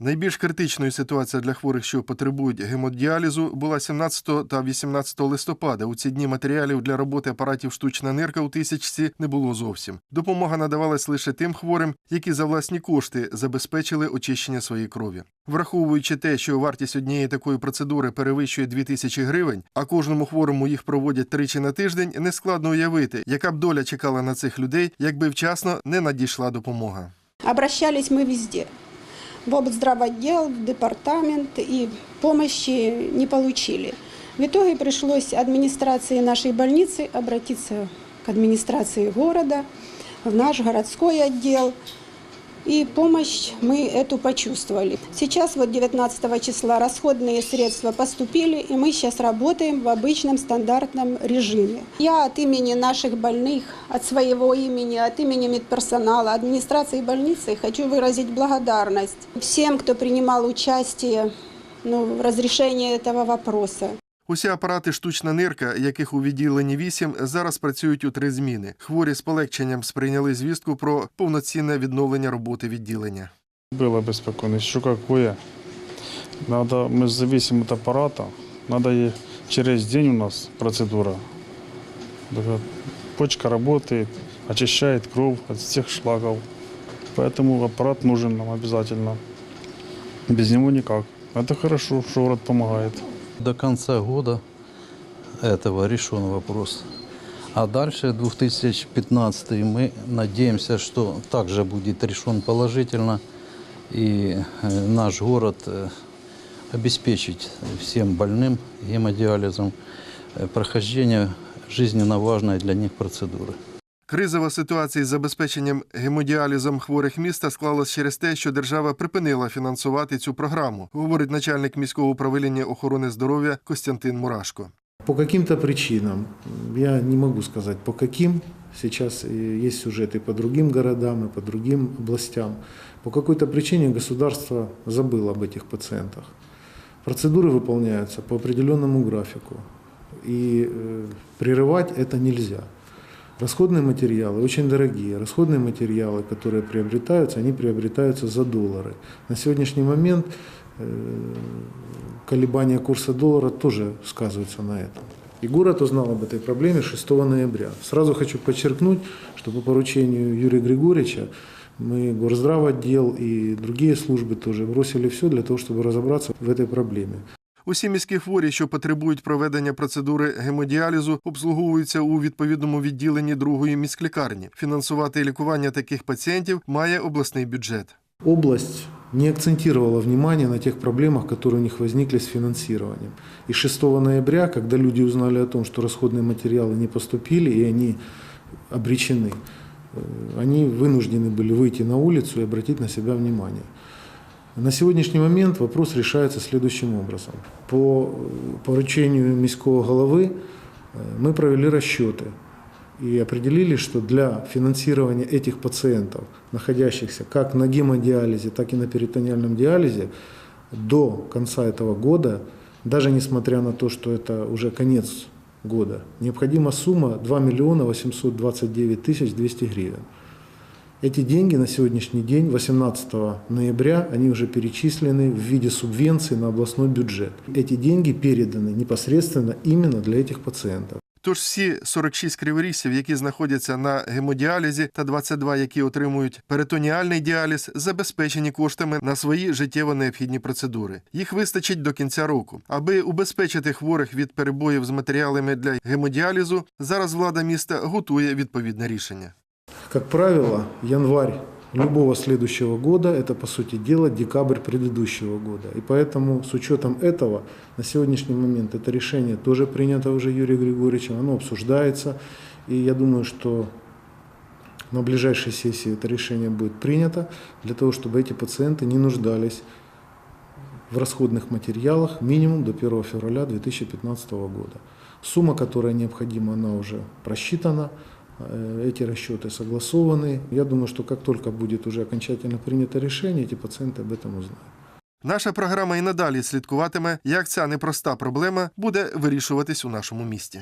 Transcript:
Найбільш критичною ситуація для хворих, що потребують гемодіалізу, була 17 та 18 листопада. У ці дні матеріалів для роботи апаратів штучна нирка у тисячці не було зовсім. Допомога надавалась лише тим хворим, які за власні кошти забезпечили очищення своєї крові. Враховуючи те, що вартість однієї такої процедури перевищує 2000 гривень, а кожному хворому їх проводять тричі на тиждень, нескладно уявити, яка б доля чекала на цих людей, якби вчасно не надійшла допомога. Обращались мы везде. В обздравотдел, в департамент и помощи не получили. В итоге пришлось администрации нашей больницы обратиться к администрации города, в наш городской отдел. И помощь мы эту почувствовали. Сейчас вот 19 числа расходные средства поступили, и мы сейчас работаем в обычном стандартном режиме. Я от имени наших больных, от своего имени, от имени медперсонала, администрации больницы хочу выразить благодарность всем, кто принимал участие ну, в разрешении этого вопроса. Усі апарати штучна нирка, яких у відділенні 8, зараз працюють у три зміни. Хворі з полегченням сприйняли звістку про повноцінне відновлення роботи відділення. Было беспокойно. Еще какое. Надо, мы зависим от аппарата. Надо и через день у нас процедура. Такая Почка работает, очищает кровь от всех шлагов. Поэтому аппарат нужен нам обязательно. Без него никак. Это хорошо, что город помогает. До конца года этого решен вопрос. А дальше 2015 мы надеемся, что также будет решен положительно и э, наш город э, обеспечить всем больным гемодиализом э, прохождение жизненно важной для них процедуры. Кризова ситуація з забезпеченням гемодіалізом хворих міста склалась через те, що держава припинила фінансувати цю програму, говорить начальник міського управління охорони здоров'я Костянтин Мурашко. По каким-то причинам, я не могу сказать по каким, сейчас э, есть сюжеты по другим городам и по другим областям, по какой-то причине государство забыло об этих пациентах. Процедуры выполняются по определенному графику, и э, прерывать это нельзя. Расходные материалы очень дорогие. Расходные материалы, которые приобретаются, они приобретаются за доллары. На сегодняшний момент э, колебания курса доллара тоже сказываются на этом. И город узнал об этой проблеме 6 ноября. Сразу хочу подчеркнуть, что по поручению Юрия Григорьевича мы, Горздрав отдел и другие службы тоже бросили все для того, чтобы разобраться в этой проблеме. Усі міські хворі, що потребують проведення процедури гемодіалізу, обслуговуються у відповідному відділенні другої міськлікарні. Фінансувати лікування таких пацієнтів має обласний бюджет. Область не акцентировала внимание на тех проблемах, которые у них возникли с финансированием. И 6 ноября, когда люди узнали о том, что расходные материалы не поступили и они обречены, э, они вынуждены были выйти на улицу и обратить на себя внимание. На сегодняшний момент вопрос решается следующим образом. По поручению міського головы мы провели расчеты и определили, что для финансирования этих пациентов, находящихся как на гемодиализе, так и на перитониальном диализе, до конца этого года, даже несмотря на то, что это уже конец года, необходима сумма 2 миллиона 829 тысяч 200 гривен. Эти деньги на сегодняшний день, 18 ноября, они уже перечислены в виде субвенций на областной бюджет. Эти деньги переданы непосредственно именно для этих пациентов. Тож всі 46 криворіжців, які знаходяться на гемодіалізі, та 22, які отримують перитоніальний діаліз, забезпечені коштами на свої життєво необхідні процедури. Їх вистачить до кінця року. Аби убезпечити хворих від перебоїв з матеріалами для гемодіалізу, зараз влада міста готує відповідне рішення. Как правило, январь любого следующего года – это, по сути дела, декабрь предыдущего года. И поэтому, с учетом этого, на сегодняшний момент это решение тоже принято уже Юрием Григорьевичем, оно обсуждается. И я думаю, что на ближайшей сессии это решение будет принято для того, чтобы эти пациенты не нуждались в расходных материалах минимум до 1 февраля 2015 года. Сумма, которая необходима, она уже просчитана, эти расчеты согласованы. Я думаю, что как только будет уже окончательно принято решение, эти пациенты об этом узнают. Наша програма і надалі слідкуватиме, як ця непроста проблема буде вирішуватись у нашому місті.